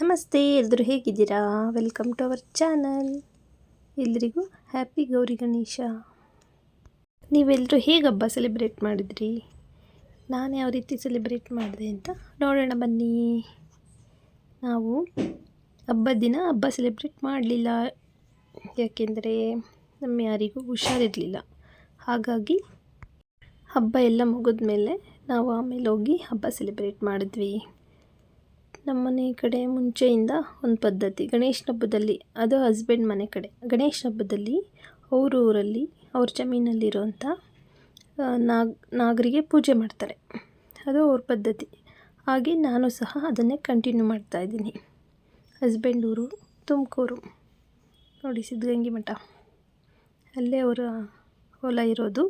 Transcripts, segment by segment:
ನಮಸ್ತೆ ಎಲ್ಲರೂ ಹೇಗಿದ್ದೀರಾ? ವೆಲ್ಕಮ್ ಟು ಅವರ್ ಚಾನಲ್ ಎಲ್ರಿಗೂ ಹ್ಯಾಪಿ ಗೌರಿ ಗಣೇಶ. ನೀವೆಲ್ಲರೂ ಹೇಗೆ ಹಬ್ಬ ಸೆಲೆಬ್ರೇಟ್ ಮಾಡಿದ್ರಿ? ನಾನು ಯಾವ ರೀತಿ ಸೆಲೆಬ್ರೇಟ್ ಮಾಡಿದೆ ಅಂತ ನೋಡೋಣ ಬನ್ನಿ. ನಾವು ಹಬ್ಬದ ದಿನ ಹಬ್ಬ ಸೆಲೆಬ್ರೇಟ್ ಮಾಡಲಿಲ್ಲ. ಯಾಕೆಂದರೆ ನಮ್ಮ ಯಾರಿಗೂ ಹುಷಾರಿರಲಿಲ್ಲ. ಹಾಗಾಗಿ ಹಬ್ಬ ಎಲ್ಲ ಮುಗಿದ ಮೇಲೆ ನಾವು ಆಮೇಲೆ ಹೋಗಿ ಹಬ್ಬ ಸೆಲೆಬ್ರೇಟ್ ಮಾಡಿದ್ವಿ. ನಮ್ಮ ಮನೆ ಕಡೆ ಮುಂಚೆಯಿಂದ ಒಂದು ಪದ್ಧತಿ. ಗಣೇಶನ ಹಬ್ಬದಲ್ಲಿ, ಅದು ಹಸ್ಬೆಂಡ್ ಮನೆ ಕಡೆ. ಗಣೇಶ ಹಬ್ಬದಲ್ಲಿ ಅವ್ರ ಊರಲ್ಲಿ, ಅವ್ರ ಜಮೀನಲ್ಲಿರುವಂಥ ನಾಗ್, ನಾಗರಿಗೆ ಪೂಜೆ ಮಾಡ್ತಾರೆ. ಅದು ಅವ್ರ ಪದ್ಧತಿ. ಹಾಗೆ ನಾನು ಸಹ ಅದನ್ನೇ ಕಂಟಿನ್ಯೂ ಮಾಡ್ತಾ ಇದ್ದೀನಿ. ಹಸ್ಬೆಂಡ್ ಊರು, ತುಮಕೂರು. ನೋಡಿ, ಸಿದ್ಧಗಂಗೆ ಮಠ. ಅಲ್ಲೇ ಅವರ ಹೊಲ ಇರೋದು.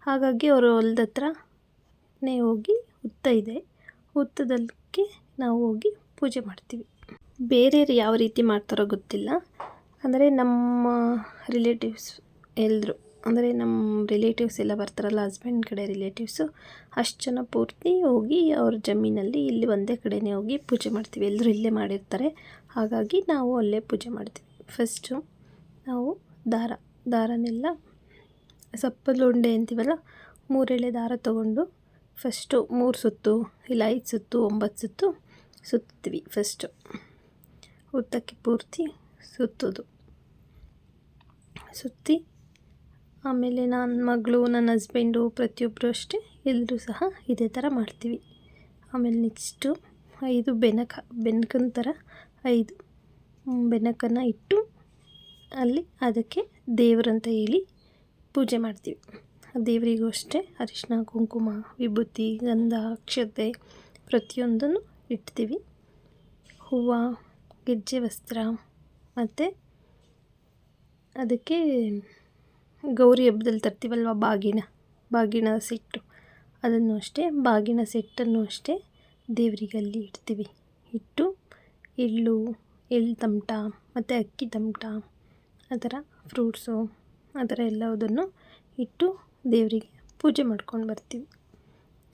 ಹಾಗಾಗಿ ಅವರ ಹೊಲದ ಹತ್ರನೇ ಹೋಗಿ ಹುತ್ತ ಇದೆ. ಹುತ್ತದಕ್ಕೆ ನಾವು ಹೋಗಿ ಪೂಜೆ ಮಾಡ್ತೀವಿ. ಬೇರೆಯವ್ರು ಯಾವ ರೀತಿ ಮಾಡ್ತಾರೋ ಗೊತ್ತಿಲ್ಲ. ಅಂದರೆ ನಮ್ಮ ರಿಲೇಟಿವ್ಸ್ ಎಲ್ಲರೂ ಅಂದರೆ ನಮ್ಮ ರಿಲೇಟಿವ್ಸ್ ಎಲ್ಲ ಬರ್ತಾರಲ್ಲ ಹಸ್ಬೆಂಡ್ ಕಡೆ ರಿಲೇಟಿವ್ಸು ಅಷ್ಟು ಜನ ಪೂರ್ತಿ ಹೋಗಿ ಅವ್ರ ಜಮೀನಲ್ಲಿ ಇಲ್ಲಿ ಒಂದೇ ಕಡೆನೇ ಹೋಗಿ ಪೂಜೆ ಮಾಡ್ತೀವಿ. ಎಲ್ಲರೂ ಇಲ್ಲೇ ಮಾಡಿರ್ತಾರೆ. ಹಾಗಾಗಿ ನಾವು ಅಲ್ಲೇ ಪೂಜೆ ಮಾಡ್ತೀವಿ. ಫಸ್ಟು ನಾವು ದಾರ, ದಾರನೆಲ್ಲ ಸಪ್ಪಲುಂಡೆ ಅಂತೀವಲ್ಲ, ಮೂರೆಳೆ ದಾರ ತಗೊಂಡು ಫಸ್ಟು ಮೂರು ಸುತ್ತು, ಇಲ್ಲ ಐದು ಸುತ್ತು ಒಂಬತ್ತು ಸುತ್ತು ಸುತ್ತೀವಿ ಫಸ್ಟು ಉದ್ದಕ್ಕೆ ಪೂರ್ತಿ ಸುತ್ತೋದು. ಸುತ್ತಿ, ಆಮೇಲೆ ನನ್ನ ಮಗಳು ನನ್ನ ಹಸ್ಬೆಂಡು ಪ್ರತಿಯೊಬ್ಬರು ಅಷ್ಟೇ ಎಲ್ಲರೂ ಸಹ ಇದೇ ಥರ ಮಾಡ್ತೀವಿ. ಆಮೇಲೆ ನೆಕ್ಸ್ಟು ಐದು ಬೆನಕ, ಬೆನಕನ ಥರ ಐದು. ಬೆನಕನ್ನು ಇಟ್ಟು ಅಲ್ಲಿ ಅದಕ್ಕೆ ದೇವರಂತ ಹೇಳಿ ಪೂಜೆ ಮಾಡ್ತೀವಿ. ದೇವರಿಗೂ ಅಷ್ಟೇ ಅರಿಶಿನ, ಕುಂಕುಮ, ವಿಭೂತಿ, ಗಂಧ, ಅಕ್ಷತೆ ಪ್ರತಿಯೊಂದನ್ನು ಇಡ್ತೀವಿ. ಹೂವು, ಗೆಜ್ಜೆ ವಸ್ತ್ರ ಮತ್ತು ಅದಕ್ಕೆ ಗೌರಿ ಹಬ್ಬದಲ್ಲಿ ತರ್ತೀವಲ್ವ ಬಾಗಿನ ಬಾಗಿನ ಸೆಟ್ಟು. ಅದನ್ನು ಅಷ್ಟೇ, ಬಾಗಿನ ಸೆಟ್ಟನ್ನು ಅಷ್ಟೇ ದೇವರಿಗೆ ಅಲ್ಲಿ ಇಡ್ತೀವಿ. ಇಟ್ಟು ಎಳ್ಳು ಎಳ್ಳು ತಮಟ ಮತ್ತು ಅಕ್ಕಿ ತಮಟ ಆ ಥರ ಫ್ರೂಟ್ಸು, ಆ ಥರ ಎಲ್ಲದನ್ನು ಇಟ್ಟು ದೇವರಿಗೆ ಪೂಜೆ ಮಾಡ್ಕೊಂಡು ಬರ್ತೀವಿ.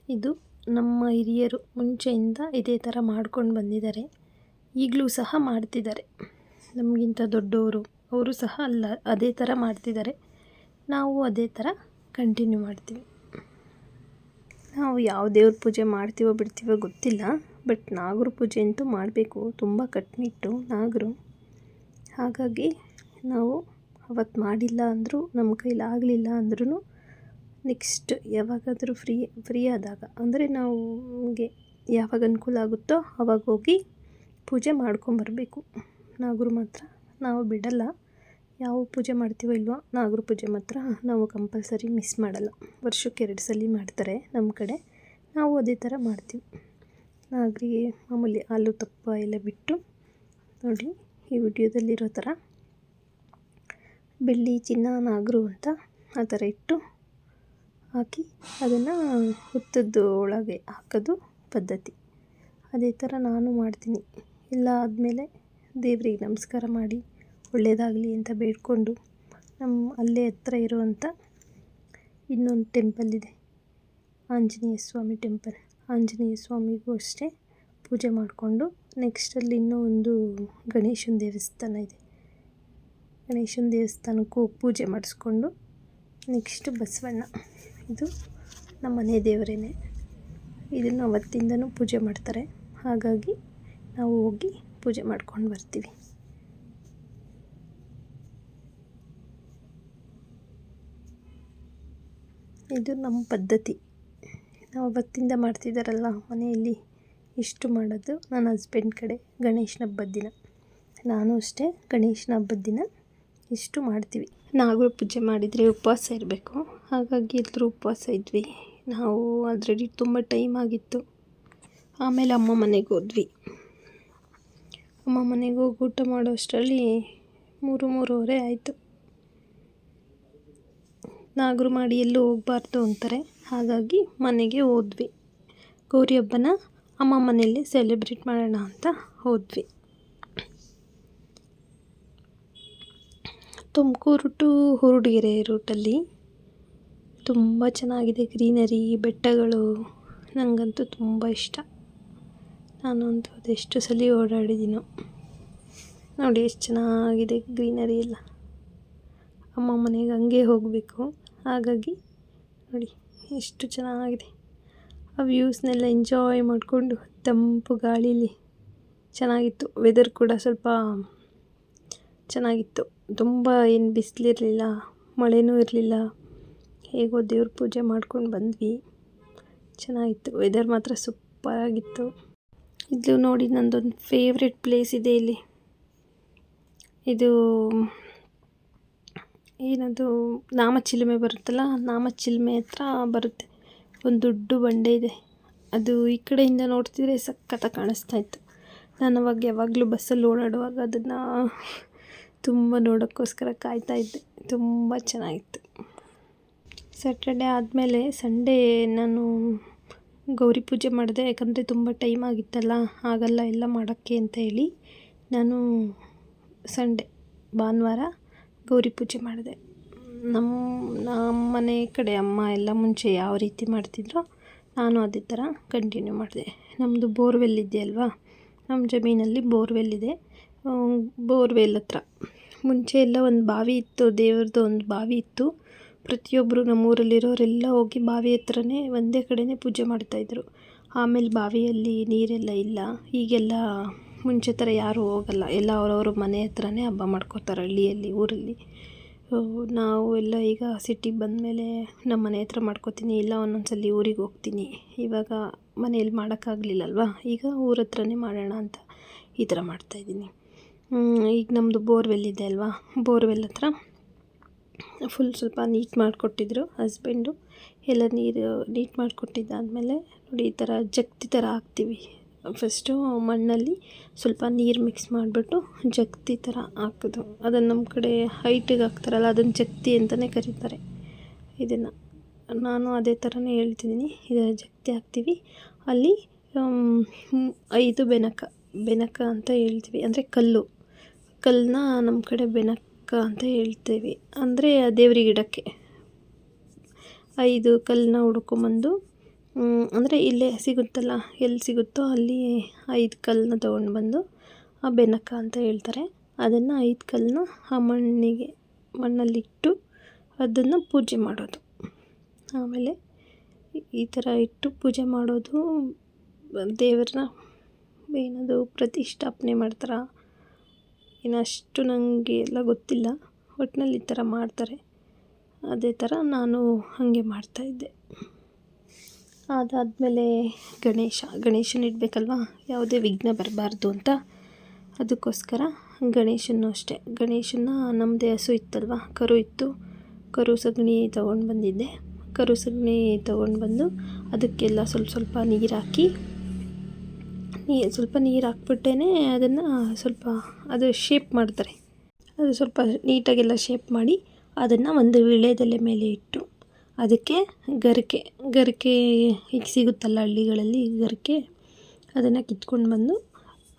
ಇದು ನಮ್ಮ ಹಿರಿಯರು ಮುಂಚೆಯಿಂದ ಇದೇ ಥರ ಮಾಡ್ಕೊಂಡು ಬಂದಿದ್ದಾರೆ. ಈಗಲೂ ಸಹ ಮಾಡ್ತಿದ್ದಾರೆ. ನಮಗಿಂತ ದೊಡ್ಡವರು, ಅವರು ಸಹ ಅಲ್ಲ, ಅದೇ ಥರ ಮಾಡ್ತಿದ್ದಾರೆ. ನಾವು ಅದೇ ಥರ ಕಂಟಿನ್ಯೂ ಮಾಡ್ತೀವಿ. ನಾವು ಯಾವ ದೇವ್ರ ಪೂಜೆ ಮಾಡ್ತೀವೋ ಬಿಡ್ತೀವೋ ಗೊತ್ತಿಲ್ಲ, ಬಟ್ ನಾಗರ ಪೂಜೆ ಅಂತೂ ಮಾಡಬೇಕು. ತುಂಬ ಕಟ್ಟುನಿಟ್ಟು ನಾಗರು. ಹಾಗಾಗಿ ನಾವು ಅವತ್ತು ಮಾಡಿಲ್ಲ ಅಂದರೂ, ನಮ್ಮ ಕೈಲಾಗಲಿಲ್ಲ ಅಂದ್ರೂ ನೆಕ್ಸ್ಟ್ ಯಾವಾಗಾದರೂ ಫ್ರೀ ಫ್ರೀ ಆದಾಗ, ಅಂದರೆ ನಾವು ನಮಗೆ ಯಾವಾಗ ಅನುಕೂಲ ಆಗುತ್ತೋ ಅವಾಗ ಹೋಗಿ ಪೂಜೆ ಮಾಡ್ಕೊಂಬರಬೇಕು. ನಾಗರು ಮಾತ್ರ, ನಾವು ಬಿಡಲ್ಲ. ಯಾವ ಪೂಜೆ ಮಾಡ್ತೀವೋ ಇಲ್ವೋ, ನಾಗರ ಪೂಜೆ ಮಾತ್ರ ನಾವು ಕಂಪಲ್ಸರಿ ಮಿಸ್ ಮಾಡಲ್ಲ. ವರ್ಷಕ್ಕೆ ಎರಡು ಸಲ ಮಾಡ್ತಾರೆ ನಮ್ಮ ಕಡೆ. ನಾವು ಅದೇ ಥರ ಮಾಡ್ತೀವಿ. ನಾಗರಿಗೆ ಮಾಮೂಲಿ ಹಾಲು, ತಪ್ಪ ಎಲ್ಲ ಬಿಟ್ಟು ನೋಡಿ ಈ ವಿಡಿಯೋದಲ್ಲಿರೋ ಥರ ಬೆಳ್ಳಿ, ಚಿನ್ನ, ನಾಗರು ಅಂತ ಆ ಥರ ಇಟ್ಟು ಹಾಕಿ ಅದನ್ನು ಹುತ್ತದ ಒಳಗೆ ಹಾಕೋದು ಪದ್ಧತಿ. ಅದೇ ಥರ ನಾನು ಮಾಡ್ತೀನಿ. ಎಲ್ಲ ಆದಮೇಲೆ ದೇವರಿಗೆ ನಮಸ್ಕಾರ ಮಾಡಿ ಒಳ್ಳೆಯದಾಗಲಿ ಅಂತ ಬೇಡಿಕೊಂಡು ನಮ್ಮ ಅಲ್ಲೇ ಹತ್ರ ಇರುವಂಥ ಇನ್ನೊಂದು ಟೆಂಪಲ್ ಇದೆ. ಆಂಜನೇಯ ಸ್ವಾಮಿ ಟೆಂಪಲ್. ಆಂಜನೇಯ ಸ್ವಾಮಿಗೂ ಅಷ್ಟೇ ಪೂಜೆ ಮಾಡಿಕೊಂಡು ನೆಕ್ಸ್ಟಲ್ಲಿ ಇನ್ನೂ ಒಂದು ಗಣೇಶನ ದೇವಸ್ಥಾನ ಇದೆ. ಗಣೇಶನ ದೇವಸ್ಥಾನಕ್ಕೂ ಪೂಜೆ ಮಾಡಿಸ್ಕೊಂಡು ನೆಕ್ಸ್ಟ್ ಬಸವಣ್ಣ. ಇದು ನಮ್ಮ ಮನೆ ದೇವರೇ ಇದನ್ನು ಅವತ್ತಿಂದನೂ ಪೂಜೆ ಮಾಡ್ತಾರೆ. ಹಾಗಾಗಿ ನಾವು ಹೋಗಿ ಪೂಜೆ ಮಾಡ್ಕೊಂಡು ಬರ್ತೀವಿ. ಇದು ನಮ್ಮ ಪದ್ಧತಿ. ನಾವು ಅವತ್ತಿಂದ ಮಾಡ್ತಿದ್ದಾರಲ್ಲ ಮನೆಯಲ್ಲಿ ಇಷ್ಟು ಮಾಡೋದು ನನ್ನ ಹಸ್ಬೆಂಡ್ ಕಡೆ ಗಣೇಶನ ಹಬ್ಬದ ದಿನ. ನಾನು ಅಷ್ಟೇ ಗಣೇಶನ ಹಬ್ಬದ ದಿನ ಇಷ್ಟು ಮಾಡ್ತೀವಿ. ನಾಗರ ಪೂಜೆ ಮಾಡಿದರೆ ಉಪವಾಸ ಇರಬೇಕು. ಹಾಗಾಗಿ ಎಲ್ಲರೂ ಉಪವಾಸ ಇದ್ವಿ. ನಾವು ಆಲ್ರೆಡಿ ತುಂಬ ಟೈಮ್ ಆಗಿತ್ತು. ಆಮೇಲೆ ಅಮ್ಮ ಮನೆಗೆ ಹೋದ್ವಿ. ಅಮ್ಮ ಮನೆಗೆ ಹೋಗಿ ಊಟ ಮಾಡೋ ಅಷ್ಟರಲ್ಲಿ ಮೂರು, ಮೂರುವರೆ ಆಯಿತು. ನಾಗರು ಮಾಡಿ ಎಲ್ಲೂ ಹೋಗಬಾರ್ದು ಅಂತಾರೆ. ಹಾಗಾಗಿ ಮನೆಗೆ ಹೋದ್ವಿ. ಗೌರಿ ಹಬ್ಬನ ಅಮ್ಮ ಮನೆಯಲ್ಲೇ ಸೆಲೆಬ್ರೇಟ್ ಮಾಡೋಣ ಅಂತ ಹೋದ್ವಿ. ತುಮಕೂರು ಟು ಹುರುಡಿಗೆರೆ ರೂಟಲ್ಲಿ ತುಂಬ ಚೆನ್ನಾಗಿದೆ ಗ್ರೀನರಿ, ಬೆಟ್ಟಗಳು. ನನಗಂತೂ ತುಂಬ ಇಷ್ಟ. ನಾನಂತೂ ಅದೆಷ್ಟು ಸಲ ಓಡಾಡಿದ್ದೀನೋ ನೋಡಿ, ಎಷ್ಟು ಚೆನ್ನಾಗಿದೆ ಗ್ರೀನರಿ ಎಲ್ಲ. ಅಮ್ಮ ಮನೆಗೆ ಹಂಗೆ ಹೋಗಬೇಕು. ಹಾಗಾಗಿ, ನೋಡಿ, ಎಷ್ಟು ಚೆನ್ನಾಗಿದೆ. ಆ ವ್ಯೂಸ್ನೆಲ್ಲ ಎಂಜಾಯ್ ಮಾಡಿಕೊಂಡು ತಂಪು ಗಾಳೀಲಿ ಚೆನ್ನಾಗಿತ್ತು. ವೆದರ್ ಕೂಡ ಸ್ವಲ್ಪ ಚೆನ್ನಾಗಿತ್ತು. ತುಂಬ ಏನು ಬಿಸಿಲಿರಲಿಲ್ಲ, ಮಳೆನೂ ಇರಲಿಲ್ಲ. ಹೇಗೋ ದೇವ್ರ ಪೂಜೆ ಮಾಡ್ಕೊಂಡು ಬಂದ್ವಿ. ಚೆನ್ನಾಗಿತ್ತು. ವೆದರ್ ಮಾತ್ರ ಸೂಪರಾಗಿತ್ತು. ಇದು ನೋಡಿ ನಂದೊಂದು ಫೇವ್ರೆಟ್ ಪ್ಲೇಸ್ ಇದೆ ಇಲ್ಲಿ. ಇದು ಏನದು, ನಾಮಚಿಲುಮೆ ಬರುತ್ತಲ್ಲ, ನಾಮಚಿಲುಮೆ ಹತ್ರ ಬರುತ್ತೆ. ಒಂದು ದೊಡ್ಡ ಬಂಡೆ ಇದೆ. ಅದು ಈ ಕಡೆಯಿಂದ ನೋಡ್ತಿದ್ರೆ ಸಖತ್ತ ಕಾಣಿಸ್ತಾ ಇತ್ತು. ನಾನು ಅವಾಗ ಯಾವಾಗಲೂ ಬಸ್ಸಲ್ಲಿ ಓಡಾಡುವಾಗ ಅದನ್ನು ತುಂಬ ನೋಡೋಕ್ಕೋಸ್ಕರ ಕಾಯ್ತಾ ಇದ್ದೆ. ತುಂಬ ಚೆನ್ನಾಗಿತ್ತು. ಸ್ಯಾಟರ್ಡೆ ಆದಮೇಲೆ ಸಂಡೇ ನಾನು ಗೌರಿ ಪೂಜೆ ಮಾಡಿದೆ. ಯಾಕಂದರೆ ತುಂಬ ಟೈಮ್ ಆಗಿತ್ತಲ್ಲ ಆಗಲ್ಲ ಎಲ್ಲ ಮಾಡೋಕ್ಕೆ ಅಂತ ಹೇಳಿ ನಾನು ಸಂಡೇ ಭಾನುವಾರ ಗೌರಿ ಪೂಜೆ ಮಾಡಿದೆ. ನಮ್ಮ ನಮ್ಮ ಮನೆ ಕಡೆ ಅಮ್ಮ ಎಲ್ಲ ಮುಂಚೆ ಯಾವ ರೀತಿ ಮಾಡ್ತಿದ್ರೋ ನಾನು ಅದೇ ಥರ ಕಂಟಿನ್ಯೂ ಮಾಡಿದೆ. ನಮ್ಮದು ಬೋರ್ವೆಲ್ ಇದೆ ಅಲ್ವಾ ನಮ್ಮ ಜಮೀನಲ್ಲಿ ಬೋರ್ವೆಲ್ ಇದೆ. ಬೋರ್ವೆಲ್ ಹತ್ರ ಮುಂಚೆ ಎಲ್ಲ ಒಂದು ಬಾವಿ ಇತ್ತು, ದೇವ್ರದ್ದು ಒಂದು ಬಾವಿ ಇತ್ತು. ಪ್ರತಿಯೊಬ್ಬರು ನಮ್ಮೂರಲ್ಲಿರೋರೆಲ್ಲ ಹೋಗಿ ಬಾವಿ ಹತ್ರನೇ ಒಂದೇ ಕಡೆನೇ ಪೂಜೆ ಮಾಡ್ತಾಯಿದ್ರು ಆಮೇಲೆ ಬಾವಿಯಲ್ಲಿ ನೀರೆಲ್ಲ ಇಲ್ಲ. ಈಗೆಲ್ಲ ಮುಂಚೆ ಥರ ಯಾರೂ ಹೋಗಲ್ಲ. ಎಲ್ಲ ಅವರವ್ರ ಮನೆ ಹತ್ರನೇ ಹಬ್ಬ ಮಾಡ್ಕೋತಾರೆ ಹಳ್ಳಿಯಲ್ಲಿ, ಊರಲ್ಲಿ. ನಾವು ಎಲ್ಲ ಈಗ ಸಿಟಿಗೆ ಬಂದಮೇಲೆ ನಮ್ಮ ಮನೆ ಹತ್ರ ಮಾಡ್ಕೋತೀನಿ, ಇಲ್ಲ ಒಂದೊಂದು ಸಲ ಊರಿಗೆ ಹೋಗ್ತೀನಿ. ಇವಾಗ ಮನೇಲಿ ಮಾಡೋಕ್ಕಾಗಲಿಲ್ಲಲ್ವ? ಈಗ ಊರ ಹತ್ರನೇ ಮಾಡೋಣ ಅಂತ ಈ ಥರ ಮಾಡ್ತಾಯಿದ್ದೀನಿ ಈಗ ನಮ್ಮದು ಬೋರ್ವೆಲ್ ಇದೆ ಅಲ್ವಾ? ಬೋರ್ವೆಲ್ ಹತ್ರ ಫುಲ್ ಸ್ವಲ್ಪ ನೀಟ್ ಮಾಡಿಕೊಟ್ಟಿದ್ರು ಹಸ್ಬೆಂಡು. ಎಲ್ಲ ನೀರು ನೀಟ್ ಮಾಡಿಕೊಟ್ಟಿದ್ದಾದಮೇಲೆ ನೋಡಿ ಈ ಥರ ಜಗ್ತಿ ಥರ ಹಾಕ್ತೀವಿ. ಫಸ್ಟು ಮಣ್ಣಲ್ಲಿ ಸ್ವಲ್ಪ ನೀರು ಮಿಕ್ಸ್ ಮಾಡಿಬಿಟ್ಟು ಜಗ್ತಿ ಥರ ಹಾಕೋದು. ಅದನ್ನು ನಮ್ಮ ಕಡೆ ಹೈಟಿಗೆ ಹಾಕ್ತಾರಲ್ಲ, ಅದನ್ನು ಜಗ್ತಿ ಅಂತಲೇ ಕರೀತಾರೆ ಇದನ್ನು. ನಾನು ಅದೇ ಥರನೇ ಹೇಳ್ತಿದ್ದೀನಿ ಇದರ ಜಗ್ತಿ ಹಾಕ್ತೀವಿ. ಅಲ್ಲಿ ಐದು ಬೆನಕ ಬೆನಕ ಅಂತ ಹೇಳ್ತೀವಿ. ಅಂದರೆ ಕಲ್ಲು. ಕಲ್ಲನ್ನ ನಮ್ಮ ಕಡೆ ಬೆನಕ ಅಂತ ಹೇಳ್ತೇವೆ. ಅಂದರೆ ದೇವ್ರಿಗೆ ಗಿಡಕ್ಕೆ. ಐದು ಕಲ್ಲನ್ನ ಹುಡ್ಕೊಂಬಂದು ಅಂದರೆ ಇಲ್ಲೇ ಸಿಗುತ್ತಲ್ಲ, ಎಲ್ಲಿ ಸಿಗುತ್ತೋ ಅಲ್ಲಿ ಐದು ಕಲ್ಲನ್ನ ತೊಗೊಂಡು ಬಂದು ಆ ಬೆನಕ ಅಂತ ಹೇಳ್ತಾರೆ. ಅದನ್ನು ಐದು ಕಲ್ಲನ್ನ ಆ ಮಣ್ಣಿಗೆ ಮಣ್ಣಲ್ಲಿಟ್ಟು ಅದನ್ನು ಪೂಜೆ ಮಾಡೋದು. ಆಮೇಲೆ ಈ ಥರ ಇಟ್ಟು ಪೂಜೆ ಮಾಡೋದು ದೇವ್ರನ್ನ ಏನದು ಪ್ರತಿಷ್ಠಾಪನೆ ಮಾಡ್ತಾರೆ ಇನ್ನಷ್ಟು ನನಗೆ ಎಲ್ಲ ಗೊತ್ತಿಲ್ಲ. ಒಟ್ಟಿನಲ್ಲಿ ಈ ಥರ ಮಾಡ್ತಾರೆ. ಅದೇ ಥರ ನಾನು ಹಾಗೆ ಮಾಡ್ತಾಯಿದ್ದೆ ಅದಾದಮೇಲೆ ಗಣೇಶ, ಗಣೇಶನ ಇಡಬೇಕಲ್ವ? ಯಾವುದೇ ವಿಘ್ನ ಬರಬಾರ್ದು ಅಂತ. ಅದಕ್ಕೋಸ್ಕರ ಗಣೇಶನೂ ಅಷ್ಟೇ. ಗಣೇಶನ ನಮ್ಮದೇ ಹಸು ಇತ್ತಲ್ವ? ಕರು ಇತ್ತು. ಕರು ಸಗಣಿ ತೊಗೊಂಡು ಬಂದಿದ್ದೆ ಕರು ಸಗಣಿ ತೊಗೊಂಡು ಬಂದು ಅದಕ್ಕೆಲ್ಲ ಸ್ವಲ್ಪ ಸ್ವಲ್ಪ ನೀರು ಹಾಕಿ ನೀ ಸ್ವಲ್ಪ ನೀರು ಹಾಕ್ಬಿಟ್ಟೇ ಅದನ್ನು ಸ್ವಲ್ಪ ಅದು ಶೇಪ್ ಮಾಡ್ತಾರೆ. ಅದು ಸ್ವಲ್ಪ ನೀಟಾಗೆಲ್ಲ ಶೇಪ್ ಮಾಡಿ ಅದನ್ನು ಒಂದು ವೀಳ್ಯದೆಲೆ ಮೇಲೆ ಇಟ್ಟು ಅದಕ್ಕೆ ಗರಿಕೆ ಗರಿಕೆ ಈಗ ಸಿಗುತ್ತಲ್ಲ ಹಳ್ಳಿಗಳಲ್ಲಿ ಗರಿಕೆ ಅದನ್ನು ಕಿತ್ಕೊಂಡು ಬಂದು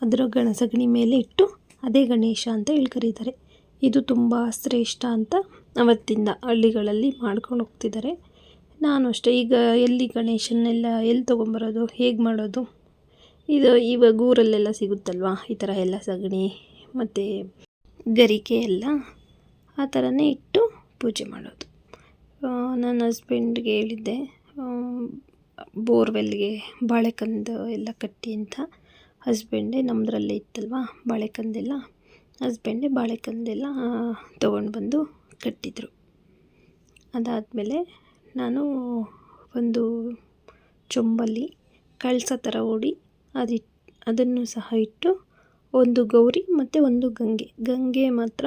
ಅದರ ಗಣ ಸಗಣಿ ಮೇಲೆ ಇಟ್ಟು ಅದೇ ಗಣೇಶ ಅಂತ ಹೇಳಿ ಕರೀತಾರೆ. ಇದು ತುಂಬ ಶ್ರೇಷ್ಠ ಅಂತ ಅವತ್ತಿಂದ ಹಳ್ಳಿಗಳಲ್ಲಿ ಮಾಡ್ಕೊಂಡು ಹೋಗ್ತಿದ್ದಾರೆ. ನಾನು ಅಷ್ಟೇ ಈಗ ಎಲ್ಲಿ ಗಣೇಶನ್ನೆಲ್ಲ ಎಲ್ಲಿ ತೊಗೊಂಬರೋದು ಹೇಗೆ ಮಾಡೋದು? ಇದು ಇವಾಗ ಊರಲ್ಲೆಲ್ಲ ಸಿಗುತ್ತಲ್ವ? ಈ ಥರ ಎಲ್ಲ ಸಗಣಿ, ಮತ್ತು ಗರಿಕೆ ಎಲ್ಲ, ಆ ಥರನೇ ಇಟ್ಟು ಪೂಜೆ ಮಾಡೋದು. ನನ್ನ ಹಸ್ಬೆಂಡ್ಗೆ ಹೇಳಿದ್ದೆ ಬೋರ್ವೆಲ್ಗೆ ಬಾಳೆಕಂದು ಎಲ್ಲ ಕಟ್ಟಿ ಅಂತ. ಹಸ್ಬೆಂಡೇ ನಮ್ಮದ್ರಲ್ಲೇ ಇತ್ತಲ್ವ ಬಾಳೆಕಂದೆಲ್ಲ ಹಸ್ಬೆಂಡೇ ಬಾಳೆಕಂದೆಲ್ಲ ತೊಗೊಂಡು ಬಂದು ಕಟ್ಟಿದರು. ಅದಾದಮೇಲೆ ನಾನು ಒಂದು ಚೊಂಬಲ್ಲಿ ಕಳಸ ಥರ ಹೂಡಿ ಅದಿಟ್ಟು ಅದನ್ನು ಸಹ ಇಟ್ಟು ಒಂದು ಗೌರಿ ಮತ್ತು ಒಂದು ಗಂಗೆ. ಗಂಗೆ ಮಾತ್ರ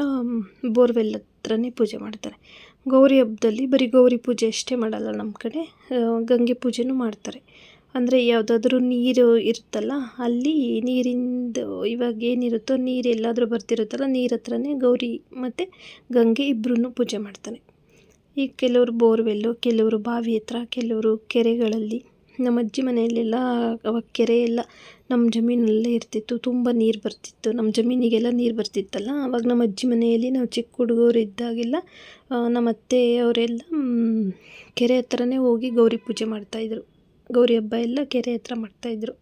ಬೋರ್ವೆಲ್ ಹತ್ರನೇ ಪೂಜೆ ಮಾಡ್ತಾರೆ. ಗೌರಿ ಹಬ್ಬದಲ್ಲಿ ಬರೀ ಗೌರಿ ಪೂಜೆ ಅಷ್ಟೇ ಮಾಡಲ್ಲ ನಮ್ಮ ಕಡೆ. ಗಂಗೆ ಪೂಜೆನೂ ಮಾಡ್ತಾರೆ. ಅಂದರೆ ಯಾವುದಾದ್ರೂ ನೀರು ಇರುತ್ತಲ್ಲ, ಅಲ್ಲಿ ನೀರಿಂದು ಇವಾಗ ಏನಿರುತ್ತೋ, ನೀರು ಎಲ್ಲಾದರೂ ಬರ್ತಿರುತ್ತಲ್ಲ, ನೀರು ಹತ್ರನೇ ಗೌರಿ ಮತ್ತು ಗಂಗೆ ಇಬ್ಬರೂ ಪೂಜೆ ಮಾಡ್ತಾರೆ. ಈಗ ಕೆಲವರು ಬೋರ್ವೆಲ್ಲು, ಕೆಲವರು ಬಾವಿ ಹತ್ರ, ಕೆಲವರು ಕೆರೆಗಳಲ್ಲಿ ನಮ್ಮ ಅಜ್ಜಿ ಮನೆಯಲ್ಲೆಲ್ಲ ಅವಾಗ ಕೆರೆ ಎಲ್ಲ ನಮ್ಮ ಜಮೀನಲ್ಲೇ ಇರ್ತಿತ್ತು. ತುಂಬ ನೀರು ಬರ್ತಿತ್ತು. ನಮ್ಮ ಜಮೀನಿಗೆಲ್ಲ ನೀರು ಬರ್ತಿತ್ತಲ್ಲ? ಅವಾಗ ನಮ್ಮ ಅಜ್ಜಿ ಮನೆಯಲ್ಲಿ ನಾವು ಚಿಕ್ಕ ಹುಡುಗರು ಇದ್ದಾಗೆಲ್ಲ ನಮ್ಮ ಅತ್ತೆ ಅವರೆಲ್ಲ ಕೆರೆ ಹತ್ರನೇ ಹೋಗಿ ಗೌರಿ ಪೂಜೆ ಮಾಡ್ತಾಯಿದ್ರು ಗೌರಿ ಹಬ್ಬ ಎಲ್ಲ ಕೆರೆ ಹತ್ರ ಮಾಡ್ತಾಯಿದ್ರು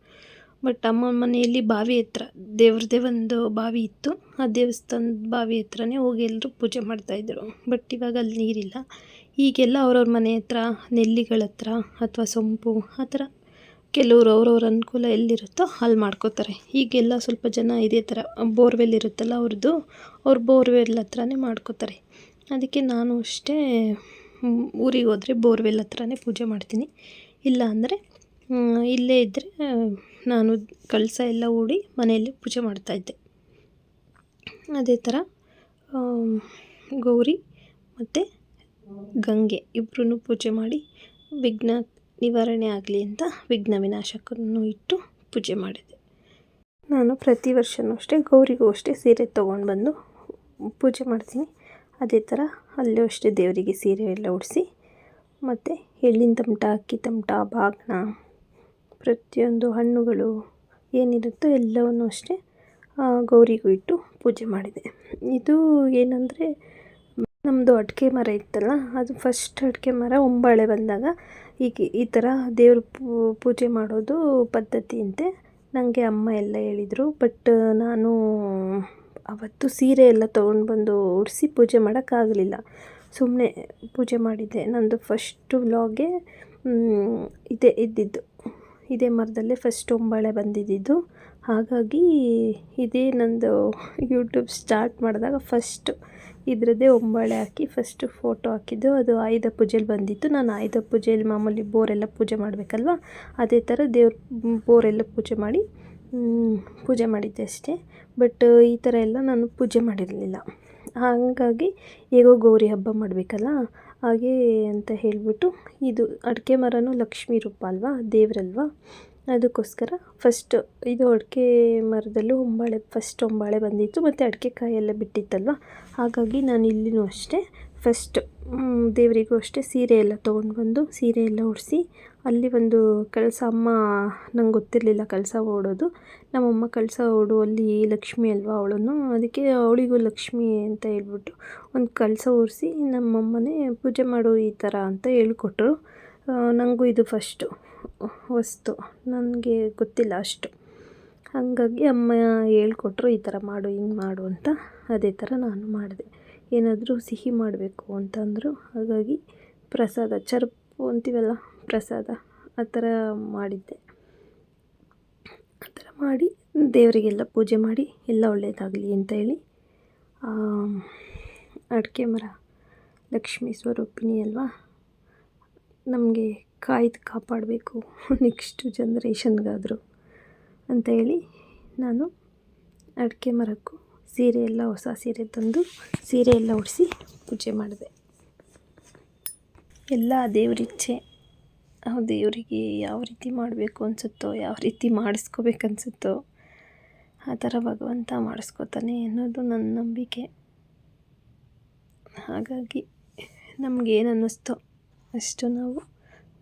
ಬಟ್ ಅಮ್ಮ ಮನೆಯಲ್ಲಿ ಬಾವಿ ಹತ್ರ, ದೇವ್ರದ್ದೇ ಒಂದು ಬಾವಿ ಇತ್ತು. ಆ ದೇವಸ್ಥಾನದ ಬಾವಿ ಹತ್ರನೇ ಹೋಗಿ ಎಲ್ಲರೂ ಪೂಜೆ ಮಾಡ್ತಾಯಿದ್ರು ಬಟ್ ಇವಾಗ ಅಲ್ಲಿ ನೀರಿಲ್ಲ. ಈಗೆಲ್ಲ ಅವ್ರವ್ರ ಮನೆ ಹತ್ರ, ನೆಲ್ಲಿಗಳ ಹತ್ರ ಅಥವಾ ಸೊಂಪು ಆ ಥರ ಕೆಲವರು ಅವ್ರವ್ರ ಅನುಕೂಲ ಎಲ್ಲಿರುತ್ತೋ ಅಲ್ಲಿ ಮಾಡ್ಕೋತಾರೆ. ಈಗೆಲ್ಲ ಸ್ವಲ್ಪ ಜನ ಇದೇ ಥರ ಬೋರ್ವೆಲ್ ಇರುತ್ತಲ್ಲ ಅವ್ರದ್ದು, ಅವ್ರ ಬೋರ್ವೆಲ್ ಹತ್ರನೇ ಮಾಡ್ಕೋತಾರೆ. ಅದಕ್ಕೆ ನಾನು ಅಷ್ಟೇ ಊರಿಗೆ ಹೋದರೆ ಬೋರ್ವೆಲ್ ಹತ್ರನೇ ಪೂಜೆ ಮಾಡ್ತೀನಿ. ಇಲ್ಲ ಅಂದರೆ ಇಲ್ಲೇ ಇದ್ದರೆ ನಾನು ಕಳಸ ಎಲ್ಲ ಓಡಿ ಮನೆಯಲ್ಲಿ ಪೂಜೆ ಮಾಡ್ತಾಯಿದ್ದೆ ಅದೇ ಥರ ಗೌರಿ ಮತ್ತು ಗಂಗೆ ಇಬ್ಬರೂ ಪೂಜೆ ಮಾಡಿ ವಿಘ್ನ ನಿವಾರಣೆ ಆಗಲಿ ಅಂತ ವಿಘ್ನ ವಿನಾಶಕನ್ನು ಇಟ್ಟು ಪೂಜೆ ಮಾಡಿದೆ. ನಾನು ಪ್ರತಿ ವರ್ಷವೂ ಅಷ್ಟೇ, ಗೌರಿಗೂ ಅಷ್ಟೇ ಸೀರೆ ತೊಗೊಂಡು ಬಂದು ಪೂಜೆ ಮಾಡ್ತೀನಿ. ಅದೇ ಥರ ಅಲ್ಲೂ ಅಷ್ಟೇ ದೇವರಿಗೆ ಸೀರೆ ಎಲ್ಲ ಉಡಿಸಿ, ಮತ್ತು ಎಳ್ಳಿನ ತಮಟ, ಅಕ್ಕಿ ತಮಟ ಬಾಗ್ನ ಪ್ರತಿಯೊಂದು ಹಣ್ಣುಗಳು ಏನಿರುತ್ತೋ ಎಲ್ಲವನ್ನೂ ಅಷ್ಟೇ ಗೌರಿಗೂ ಇಟ್ಟು ಪೂಜೆ ಮಾಡಿದೆ. ಇದು ಏನಂದರೆ ನಮ್ಮದು ಅಡಿಕೆ ಮರ ಇತ್ತಲ್ಲ, ಅದು ಫಸ್ಟ್ ಅಡಿಕೆ ಮರ ಒಂಬಾಳೆ ಬಂದಾಗ ಹೀಗೆ ಈ ಥರ ದೇವ್ರ ಪೂಜೆ ಮಾಡೋದು ಪದ್ಧತಿ ಅಂತೆ. ನನಗೆ ಅಮ್ಮ ಎಲ್ಲ ಹೇಳಿದರು ಬಟ್ ನಾನು ಅವತ್ತು ಸೀರೆ ಎಲ್ಲ ತೊಗೊಂಡು ಬಂದು ಉಡಿಸಿ ಪೂಜೆ ಮಾಡೋಕ್ಕಾಗಲಿಲ್ಲ. ಸುಮ್ಮನೆ ಪೂಜೆ ಮಾಡಿದ್ದೆ. ನಂದು ಫಸ್ಟು ವ್ಲಾಗೆ ಇದೇ ಇದ್ದಿದ್ದು. ಇದೇ ಮರದಲ್ಲೇ ಫಸ್ಟ್ ಒಂಬಳೆ ಬಂದಿದ್ದಿದ್ದು. ಹಾಗಾಗಿ ಇದೇ ನಂದು ಯೂಟ್ಯೂಬ್ ಸ್ಟಾರ್ಟ್ ಮಾಡಿದಾಗ ಫಸ್ಟು ಇದರದ್ದೇ ಒಂಬಳೆ ಹಾಕಿ ಫಸ್ಟು ಫೋಟೋ ಹಾಕಿದ್ದು. ಅದು ಆಯುಧ ಪೂಜೆಲಿ ಬಂದಿತ್ತು. ನಾನು ಆಯುಧ ಪೂಜೆಯಲ್ಲಿ ಮಾಮೂಲಿ ಬೋರೆಲ್ಲ ಪೂಜೆ ಮಾಡಬೇಕಲ್ವ? ಅದೇ ಥರ ದೇವ್ರ ಬೋರೆಲ್ಲ ಪೂಜೆ ಮಾಡಿ ಪೂಜೆ ಮಾಡಿದ್ದೆ ಅಷ್ಟೇ. ಬಟ್ ಈ ಥರ ಎಲ್ಲ ನಾನು ಪೂಜೆ ಮಾಡಿರಲಿಲ್ಲ. ಹಾಗಾಗಿ ಹೇಗೋ ಗೌರಿ ಹಬ್ಬ ಮಾಡಬೇಕಲ್ಲ ಹಾಗೇ ಅಂತ ಹೇಳಿಬಿಟ್ಟು ಇದು ಅಡಿಕೆ ಮರನೂ ಲಕ್ಷ್ಮೀ ರೂಪ ಅಲ್ವಾ? ದೇವರಲ್ವಾ? ಅದಕ್ಕೋಸ್ಕರ ಫಸ್ಟ್ ಇದು ಅಡಿಕೆ ಮರದಲ್ಲೂ ಹೊಂಬಾಳೆ ಫಸ್ಟ್ ಹೊಂಬಾಳೆ ಬಂದಿತ್ತು ಮತ್ತು ಅಡಿಕೆ ಕಾಯೆಲ್ಲ ಬಿಟ್ಟಿತ್ತಲ್ವ? ಹಾಗಾಗಿ ನಾನು ಇಲ್ಲಿಯೂ ಅಷ್ಟೇ ಫಸ್ಟ್ ದೇವರಿಗೂ ಅಷ್ಟೇ ಸೀರೆ ಎಲ್ಲ ತೊಗೊಂಡು ಬಂದು ಸೀರೆ ಎಲ್ಲ ಉಡಿಸಿ ಅಲ್ಲಿ ಒಂದು ಕಳಸ ಅಮ್ಮ ನಂಗೆ ಗೊತ್ತಿರಲಿಲ್ಲ ಕಳಸ ಓಡೋದು. ನಮ್ಮಮ್ಮ ಕಳಸ ಓಡುವಲ್ಲಿ ಲಕ್ಷ್ಮಿ ಅಲ್ವಾ ಅವಳನ್ನು? ಅದಕ್ಕೆ ಅವಳಿಗೂ ಲಕ್ಷ್ಮಿ ಅಂತ ಹೇಳ್ಬಿಟ್ಟು ಒಂದು ಕಳಸ ಒರೆಸಿ ನಮ್ಮಮ್ಮನೇ ಪೂಜೆ ಮಾಡು ಈ ಥರ ಅಂತ ಹೇಳ್ಕೊಟ್ರು. ನನಗೂ ಇದು ಫಸ್ಟು ವಸ್ತು. ನನಗೆ ಗೊತ್ತಿಲ್ಲ ಅಷ್ಟು. ಹಾಗಾಗಿ ಅಮ್ಮ ಹೇಳ್ಕೊಟ್ರು ಈ ಥರ ಮಾಡು, ಹಿಂಗೆ ಮಾಡು ಅಂತ. ಅದೇ ಥರ ನಾನು ಮಾಡಿದೆ. ಏನಾದರೂ ಸಿಹಿ ಮಾಡಬೇಕು ಅಂತಂದರು. ಹಾಗಾಗಿ ಪ್ರಸಾದ, ಚರ್ಪು ಅಂತೀವಲ್ಲ ಪ್ರಸಾದ ಆ ಥರ ಮಾಡಿದ್ದೆ. ಆ ಥರ ಮಾಡಿ ದೇವರಿಗೆಲ್ಲ ಪೂಜೆ ಮಾಡಿ ಎಲ್ಲ ಒಳ್ಳೆಯದಾಗಲಿ ಅಂತ ಹೇಳಿ ಅಡಿಕೆ ಮರ, ಲಕ್ಷ್ಮೀ ಸ್ವರೂಪಿಣಿ ಅಲ್ವಾ? ನಮಗೆ ಕಾಯ್ದು ಕಾಪಾಡಬೇಕು ನೆಕ್ಸ್ಟು ಜನ್ರೇಷನ್ಗಾದರೂ ಅಂತ ಹೇಳಿ ನಾನು ಅಡಿಕೆ ಮರಕ್ಕೂ ಸೀರೆಯೆಲ್ಲ ಹೊಸ ಸೀರೆ ತಂದು ಸೀರೆಯೆಲ್ಲ ಉಡಿಸಿ ಪೂಜೆ ಮಾಡಿದೆ. ಎಲ್ಲ ದೇವರಿಚ್ಛೆ. ದೇವರಿಗೆ ಯಾವ ರೀತಿ ಮಾಡಬೇಕು ಅನಿಸುತ್ತೋ, ಯಾವ ರೀತಿ ಮಾಡಿಸ್ಕೋಬೇಕನ್ಸುತ್ತೋ ಆ ಥರ ಭಗವಂತ ಮಾಡಿಸ್ಕೋತಾನೆ ಅನ್ನೋದು ನನ್ನ ನಂಬಿಕೆ. ಹಾಗಾಗಿ ನಮಗೇನು ಅನ್ನಿಸ್ತೋ ಅಷ್ಟು ನಾವು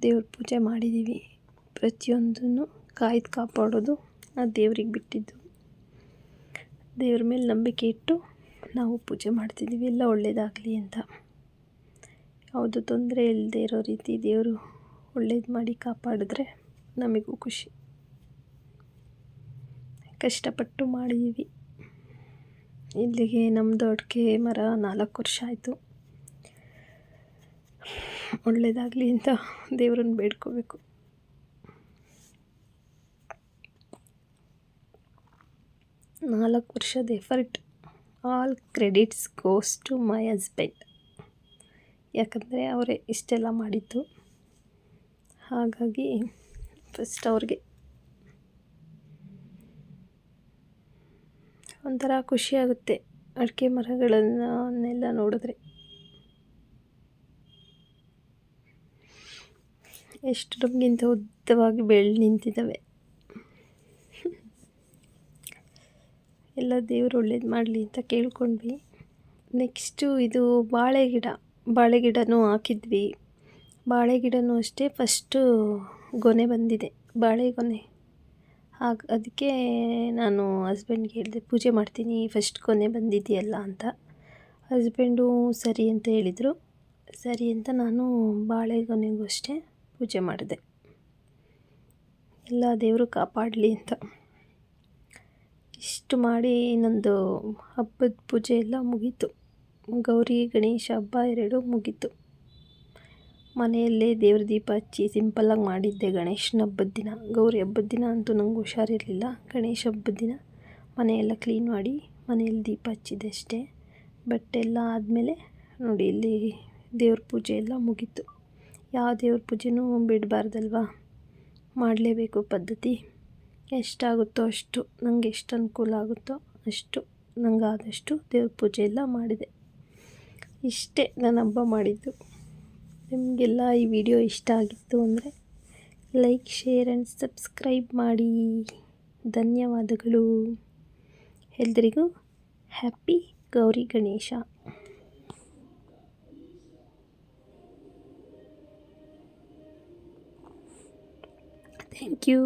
ದೇವ್ರ ಪೂಜೆ ಮಾಡಿದ್ದೀವಿ ಪ್ರತಿಯೊಂದನ್ನು ಕಾಯ್ದು ಕಾಪಾಡೋದು ಆ ದೇವ್ರಿಗೆ ಬಿಟ್ಟಿದ್ದು. ದೇವ್ರ ಮೇಲೆ ನಂಬಿಕೆ ಇಟ್ಟು ನಾವು ಪೂಜೆ ಮಾಡ್ತಿದ್ದೀವಿ ಎಲ್ಲ ಒಳ್ಳೆಯದಾಗಲಿ ಅಂತ. ಯಾವುದು ತೊಂದರೆ ಇಲ್ಲದೆ ಇರೋ ರೀತಿ ದೇವರು ಒಳ್ಳೇದು ಮಾಡಿ ಕಾಪಾಡಿದ್ರೆ ನಮಗೂ ಖುಷಿ. ಕಷ್ಟಪಟ್ಟು ಮಾಡಿದ್ದೀವಿ ಇಲ್ಲಿಗೆ ನಮ್ಮದು ಅಡಿಕೆ ಮರ ನಾಲ್ಕು ವರ್ಷ ಆಯಿತು. ಒಳ್ಳೇದಾಗಲಿ ಅಂತ ದೇವ್ರನ್ನ ಬೇಡ್ಕೋಬೇಕು. ನಾಲ್ಕು ವರ್ಷದ effort all credits goes to my husband ಯಾಕಂದರೆ ಅವರೇ ಇಷ್ಟೆಲ್ಲ ಮಾಡಿದ್ದು. ಹಾಗಾಗಿ ಫಸ್ಟ್ ಅವ್ರಿಗೆ ಒಂಥರ ಖುಷಿಯಾಗುತ್ತೆ ಅಡಿಕೆ ಮರಗಳನ್ನೆಲ್ಲ ನೋಡಿದ್ರೆ. ಎಷ್ಟು ನಮಗಿಂತ ಉದ್ದವಾಗಿ ಬೆಳೆ ನಿಂತಿದ್ದಾವೆ ಎಲ್ಲ ದೇವರು ಒಳ್ಳೇದು ಮಾಡಲಿ ಅಂತ ಕೇಳ್ಕೊಂಡ್ವಿ. ನೆಕ್ಸ್ಟು ಇದು ಬಾಳೆ ಗಿಡ ಬಾಳೆ ಗಿಡನೂ ಹಾಕಿದ್ವಿ. ಬಾಳೆ ಗಿಡನೂ ಅಷ್ಟೇ, ಫಸ್ಟು ಗೊನೆ ಬಂದಿದೆ, ಬಾಳೆ ಗೊನೆ. ಹಾಗೆ ಅದಕ್ಕೆ ನಾನು ಹಸ್ಬೆಂಡ್ಗೆ ಹೇಳಿದೆ, ಪೂಜೆ ಮಾಡ್ತೀನಿ, ಫಸ್ಟ್ ಕೊನೆ ಬಂದಿದೆಯಲ್ಲ ಅಂತ. ಹಸ್ಬೆಂಡು ಸರಿ ಅಂತ ಹೇಳಿದರು. ಸರಿ ಅಂತ ನಾನು ಬಾಳೆಗೊನೆಗೂ ಅಷ್ಟೇ ಪೂಜೆ ಮಾಡಿದೆ. ಎಲ್ಲ ದೇವರು ಕಾಪಾಡಲಿ ಅಂತ. ಇಷ್ಟು ಮಾಡಿ ನಂದು ಹಬ್ಬದ ಪೂಜೆ ಎಲ್ಲ ಮುಗೀತು. ಗೌರಿ, ಗಣೇಶ ಹಬ್ಬ ಎರಡೂ ಮುಗೀತು. ಮನೆಯಲ್ಲೇ ದೇವ್ರ ದೀಪ ಹಚ್ಚಿ ಸಿಂಪಲ್ಲಾಗಿ ಮಾಡಿದ್ದೆ ಗಣೇಶನ ಹಬ್ಬದ ದಿನ. ಗೌರಿ ಹಬ್ಬದ ದಿನ ಅಂತೂ ನಂಗೆ ಹುಷಾರಿರಲಿಲ್ಲ. ಗಣೇಶ ಹಬ್ಬದ ದಿನ ಮನೆಯೆಲ್ಲ ಕ್ಲೀನ್ ಮಾಡಿ ಮನೆಯಲ್ಲಿ ದೀಪ ಹಚ್ಚಿದ್ದೆ ಅಷ್ಟೇ ಬಟ್ ಎಲ್ಲ ಆದಮೇಲೆ ನೋಡಿ ಇಲ್ಲಿ ದೇವ್ರ ಪೂಜೆ ಎಲ್ಲ ಮುಗೀತು. ಯಾವ ದೇವ್ರ ಪೂಜೆನೂ ಬಿಡಬಾರ್ದಲ್ವಾ? ಮಾಡಲೇಬೇಕು ಪದ್ಧತಿ. ಎಷ್ಟಾಗುತ್ತೋ ಅಷ್ಟು ನನಗೆ ಎಷ್ಟು ಅನುಕೂಲ ಆಗುತ್ತೋ ಅಷ್ಟು ನನಗಾದಷ್ಟು ದೇವ್ರ ಪೂಜೆ ಎಲ್ಲ ಮಾಡಿದೆ. ಇಷ್ಟೇ ನಾನು ಹಬ್ಬ ಮಾಡಿದ್ದು. ನಿಮಗೆಲ್ಲ ಈ ವಿಡಿಯೋ ಇಷ್ಟ ಆಗಿತ್ತು ಅಂದರೆ ಲೈಕ್, ಶೇರ್ ಆ್ಯಂಡ್ ಸಬ್ಸ್ಕ್ರೈಬ್ ಮಾಡಿ. ಧನ್ಯವಾದಗಳು. ಎಲ್ರಿಗೂ happy Gauri Ganesha. Thank you